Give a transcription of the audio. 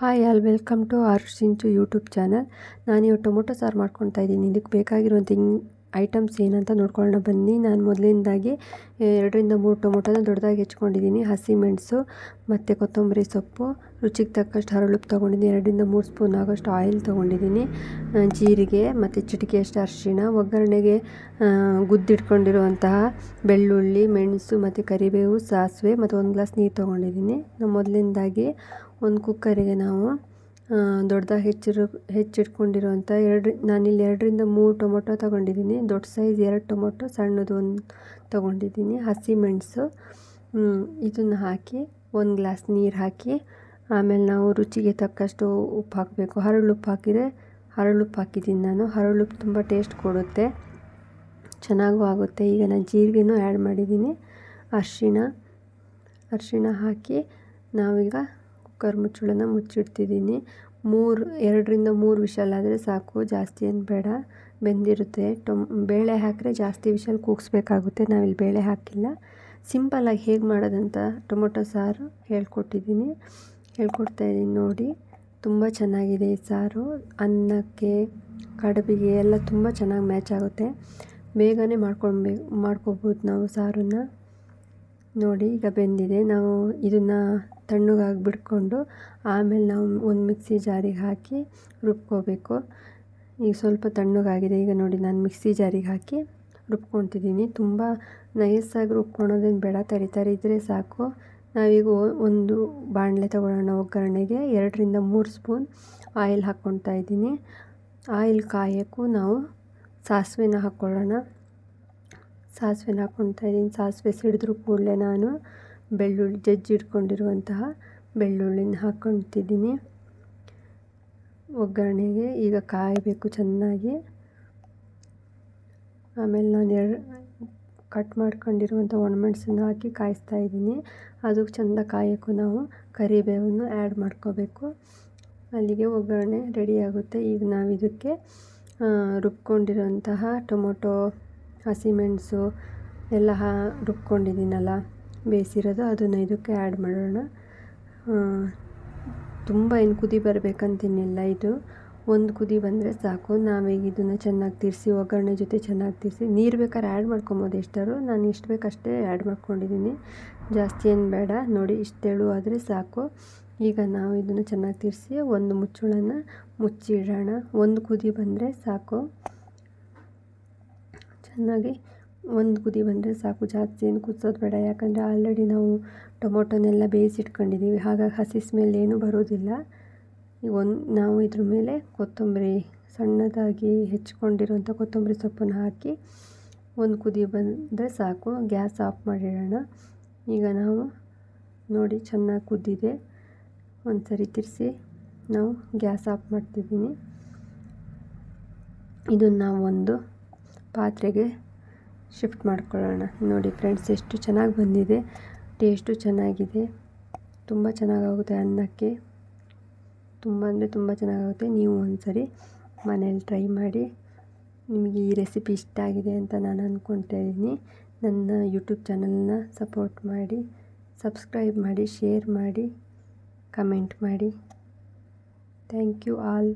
Hi all welcome to R Sinchu YouTube channel ನಾನು ಇವಾಗ tomato ಸಾರು ಮಾಡ್ಕೊತಾ ಇದ್ದೀನಿ. ಇದಕ್ಕೆ ಬೇಕಾಗಿರುವಂಥ ಇಂಗ್ ಐಟಮ್ಸ್ ಏನಂತ ನೋಡ್ಕೊಳ್ಳೋಣ. ಬನ್ನಿ, ನಾನು ಮೊದಲಿಂದಾಗಿ ಎರಡರಿಂದ ಮೂರು ಟೊಮೊಟೊನ ದೊಡ್ಡದಾಗಿ ಹೆಚ್ಕೊಂಡಿದ್ದೀನಿ. ಹಸಿಮೆಣಸು ಮತ್ತು ಕೊತ್ತಂಬರಿ ಸೊಪ್ಪು, ರುಚಿಗೆ ತಕ್ಕಷ್ಟು ಹರಳುಪ್ಪು ತೊಗೊಂಡಿದ್ದೀನಿ. ಎರಡರಿಂದ ಮೂರು ಸ್ಪೂನ್ ಆಗೋಷ್ಟು ಆಯಿಲ್ ತೊಗೊಂಡಿದ್ದೀನಿ. ಜೀರಿಗೆ, ಮತ್ತು ಚಿಟಿಕೆಯಷ್ಟು ಅರಿಶಿಣ. ಒಗ್ಗರಣೆಗೆ ಗುದ್ದಿಟ್ಕೊಂಡಿರುವಂತಹ ಬೆಳ್ಳುಳ್ಳಿ, ಮೆಣಸು, ಮತ್ತು ಕರಿಬೇವು, ಸಾಸಿವೆ, ಮತ್ತು ಒಂದು ಗ್ಲಾಸ್ ನೀರು ತೊಗೊಂಡಿದ್ದೀನಿ. ಮೊದಲಿಂದಾಗಿ ಒಂದು ಕುಕ್ಕರಿಗೆ ನಾವು ದೊಡ್ಡದಾಗಿ ಹೆಚ್ಚಿರು ಹೆಚ್ಚಿಟ್ಕೊಂಡಿರುವಂಥ ಎರಡು, ನಾನಿಲ್ಲಿ ಎರಡರಿಂದ ಮೂರು ಟೊಮೊಟೊ ತೊಗೊಂಡಿದ್ದೀನಿ. ದೊಡ್ಡ ಸೈಜ್ ಎರಡು ಟೊಮೊಟೊ, ಸಣ್ಣದು ಒಂದು ತೊಗೊಂಡಿದ್ದೀನಿ. ಹಸಿಮೆಣಸು ಇದನ್ನು ಹಾಕಿ, ಒಂದು ಗ್ಲಾಸ್ ನೀರು ಹಾಕಿ, ಆಮೇಲೆ ನಾವು ರುಚಿಗೆ ತಕ್ಕಷ್ಟು ಉಪ್ಪು ಹಾಕಬೇಕು. ಹರಳುಪ್ಪು ಹಾಕಿದರೆ ಹರಳುಪ್ಪು ಹಾಕಿದ್ದೀನಿ ನಾನು. ಹರಳುಪ್ಪು ತುಂಬ ಟೇಸ್ಟ್ ಕೊಡುತ್ತೆ. ಚೆನ್ನಾಗೂ ಆಗುತ್ತೆ. ಈಗ ನಾನು ಜೀರಿಗೆನೂ ಆ್ಯಡ್ ಮಾಡಿದ್ದೀನಿ. ಅರಿಶಿಣ ಅರಿಶಿಣ ಹಾಕಿ ನಾವೀಗ ಕುಕ್ಕರ್ ಮುಚ್ಚಳನ ಮುಚ್ಚಿಡ್ತಿದ್ದೀನಿ. ಮೂರು, ಎರಡರಿಂದ ಮೂರು ವಿಷಲ್ ಆದರೆ ಸಾಕು. ಜಾಸ್ತಿ ಏನು ಬೇಡ. ಬೆಂದಿರುತ್ತೆ. ಟೊಮ್, ಬೇಳೆ ಹಾಕಿದ್ರೆ ಜಾಸ್ತಿ ವಿಷಲ್ ಕೂಗಿಸ್ಬೇಕಾಗುತ್ತೆ. ನಾವಿಲ್ಲಿ ಬೇಳೆ ಹಾಕಿಲ್ಲ. ಸಿಂಪಲ್ಲಾಗಿ ಹೇಗೆ ಮಾಡೋದಂತ ಟೊಮೊಟೊ ಸಾರು ಹೇಳ್ಕೊಟ್ಟಿದ್ದೀನಿ. ಹೇಳ್ಕೊಡ್ತಾ ಇದ್ದೀನಿ ನೋಡಿ. ತುಂಬ ಚೆನ್ನಾಗಿದೆ ಈ ಸಾರು. ಅನ್ನಕ್ಕೆ, ಕಡುಬಿಗೆ ಎಲ್ಲ ತುಂಬ ಚೆನ್ನಾಗಿ ಮ್ಯಾಚ್ ಆಗುತ್ತೆ. ಬೇಗನೆ ಮಾಡ್ಕೊಳ್ಬೇಕು ಮಾಡ್ಕೊಬೋದು ನಾವು ಸಾರನ್ನು. ನೋಡಿ, ಈಗ ಬೆಂದಿದೆ. ನಾವು ಇದನ್ನು ತಣ್ಣಗಾಗಿ ಬಿಟ್ಕೊಂಡು ಆಮೇಲೆ ನಾವು ಒಂದು ಮಿಕ್ಸಿ ಜಾರಿಗೆ ಹಾಕಿ ರುಬ್ಕೋಬೇಕು. ಈಗ ಸ್ವಲ್ಪ ತಣ್ಣಗಾಗಿದೆ. ಈಗ ನೋಡಿ, ನಾನು ಮಿಕ್ಸಿ ಜಾರಿಗೆ ಹಾಕಿ ರುಬ್ಕೊತಿದ್ದೀನಿ. ತುಂಬ ನೈಸಾಗಿ ರುಬ್ಕೊಳೋದೇನು ಬೇಡ. ತರಿ ತರಿ ಇದ್ದರೆ ಸಾಕು. ನಾವೀಗ ಒಂದು ಬಾಣಲೆ ತಗೊಳ್ಳೋಣ ಒಗ್ಗರಣೆಗೆ ಎರಡರಿಂದ ಮೂರು ಸ್ಪೂನ್ ಆಯಿಲ್ ಹಾಕ್ಕೊತಾ ಇದ್ದೀನಿ. ಆಯಿಲ್ ಕಾಯೋಕ್ಕೂ ನಾವು ಸಾಸಿವೆನ ಹಾಕ್ಕೊಳ್ಳೋಣ. ಸಾಸಿವೆನ ಹಾಕ್ಕೊಳ್ತಾ ಇದ್ದೀನಿ. ಸಾಸಿವೆ ಸಿಡಿದ್ರು ಕೂಡಲೇ ನಾನು ಬೆಳ್ಳುಳ್ಳಿ ಜಜ್ಜಿಟ್ಕೊಂಡಿರುವಂತಹ ಬೆಳ್ಳುಳ್ಳಿನ ಹಾಕ್ಕೊಳ್ತಿದ್ದೀನಿ ಒಗ್ಗರಣೆಗೆ ಈಗ ಕಾಯಬೇಕು ಚೆನ್ನಾಗಿ. ಆಮೇಲೆ ನಾನು ಎರಡು ಕಟ್ ಮಾಡ್ಕೊಂಡಿರುವಂಥ ಒಣಮೆಣಸನ್ನು ಹಾಕಿ ಕಾಯಿಸ್ತಾ ಇದ್ದೀನಿ. ಅದಕ್ಕೆ ಚೆಂದ ಕಾಯೋಕ್ಕೂ ನಾವು ಕರಿಬೇವನ್ನು ಆ್ಯಡ್ ಮಾಡ್ಕೋಬೇಕು. ಅಲ್ಲಿಗೆ ಒಗ್ಗರಣೆ ರೆಡಿಯಾಗುತ್ತೆ ಈಗ ನಾವು ಇದಕ್ಕೆ ರುಬ್ಕೊಂಡಿರೋಂತಹ ಟೊಮೊಟೊ ಹಸಿಮೆಣಸು ಎಲ್ಲ ಹಾ ರುಬ್ಕೊಂಡಿದ್ದೀನಲ್ಲ, ಬೇಯಿಸಿರೋದು ಅದನ್ನು ಇದಕ್ಕೆ ಆ್ಯಡ್ ಮಾಡೋಣ. ತುಂಬ ಏನು ಕುದಿ ಬರಬೇಕಂತೇನಿಲ್ಲ ಇದು. ಒಂದು ಕುದಿ ಬಂದರೆ ಸಾಕು. ನಾವೀಗ ಇದನ್ನು ಚೆನ್ನಾಗಿ ತಿರ್ಸಿ, ಒಗ್ಗರಣೆ ಜೊತೆ ಚೆನ್ನಾಗಿ ತಿರ್ಸಿ, ನೀರು ಬೇಕಾದ್ರೆ ಆ್ಯಡ್ ಮಾಡ್ಕೊಬೋದು ಎಷ್ಟಾದ್ರು ನಾನು ಇಷ್ಟು ಬೇಕಷ್ಟೇ ಆ್ಯಡ್ ಮಾಡ್ಕೊಂಡಿದ್ದೀನಿ. ಜಾಸ್ತಿ ಏನು ಬೇಡ. ನೋಡಿ ಇಷ್ಟೆಳು ಆದರೆ ಸಾಕು. ಈಗ ನಾವು ಇದನ್ನು ಚೆನ್ನಾಗಿ ತಿರ್ಸಿ, ಒಂದು ಮುಚ್ಚಳನ ಮುಚ್ಚಿಡೋಣ. ಒಂದು ಕುದಿ ಬಂದರೆ ಸಾಕು. ಚೆನ್ನಾಗಿ ಒಂದು ಕುದಿ ಬಂದರೆ ಸಾಕು. ಜಾಸ್ತಿ ಏನು ಕುದಿಸೋದು ಬೇಡ. ಯಾಕಂದರೆ ಆಲ್ರೆಡಿ ನಾವು ಟೊಮೊಟೊನೆಲ್ಲ ಬೇಯಿಸಿಟ್ಕೊಂಡಿದ್ದೀವಿ ಹಾಗಾಗಿ ಹಸಿ ಸ್ಮೆಲ್ ಏನೂ ಬರೋದಿಲ್ಲ. ಈಗ ಒಂದು ನಾವು ಇದ್ರ ಮೇಲೆ ಕೊತ್ತಂಬರಿ, ಸಣ್ಣದಾಗಿ ಹೆಚ್ಕೊಂಡಿರುವಂಥ ಕೊತ್ತಂಬರಿ ಸೊಪ್ಪನ್ನು ಹಾಕಿ ಒಂದು ಕುದಿ ಬಂದರೆ ಸಾಕು. ಗ್ಯಾಸ್ ಆಫ್ ಮಾಡಿಡೋಣ. ಈಗ ನಾವು ನೋಡಿ ಚೆನ್ನಾಗಿ ಕುದ್ದಿದೆ. ಒಂದು ಸರಿ ತಿರ್ಸಿ ನಾವು ಗ್ಯಾಸ್ ಆಫ್ ಮಾಡ್ತಿದ್ದೀನಿ. ಇದನ್ನು ನಾವು ಒಂದು ಪಾತ್ರೆಗೆ ಶಿಫ್ಟ್ ಮಾಡ್ಕೊಳ್ಳೋಣ. ನೋಡಿ ಫ್ರೆಂಡ್ಸ್, ಎಷ್ಟು ಚೆನ್ನಾಗಿ ಬಂದಿದೆ. ಟೇಸ್ಟು ಚೆನ್ನಾಗಿದೆ. ತುಂಬ ಚೆನ್ನಾಗಾಗುತ್ತೆ ಅನ್ನಕ್ಕೆ. ತುಂಬ ಅಂದರೆ ತುಂಬ ಚೆನ್ನಾಗಾಗುತ್ತೆ. ನೀವು ಒಂದು ಸರಿ ಮನೇಲಿ ಟ್ರೈ ಮಾಡಿ. ನಿಮಗೆ ಈ ರೆಸಿಪಿ ಇಷ್ಟ ಆಗಿದೆ ಅಂತ ನಾನು ಅಂದ್ಕೊಳ್ತಾ ಇದ್ದೀನಿ. ನನ್ನ ಯೂಟ್ಯೂಬ್ ಚಾನಲ್ನ ಸಪೋರ್ಟ್ ಮಾಡಿ, ಸಬ್ಸ್ಕ್ರೈಬ್ ಮಾಡಿ, ಶೇರ್ ಮಾಡಿ, ಕಮೆಂಟ್ ಮಾಡಿ. Thank you all.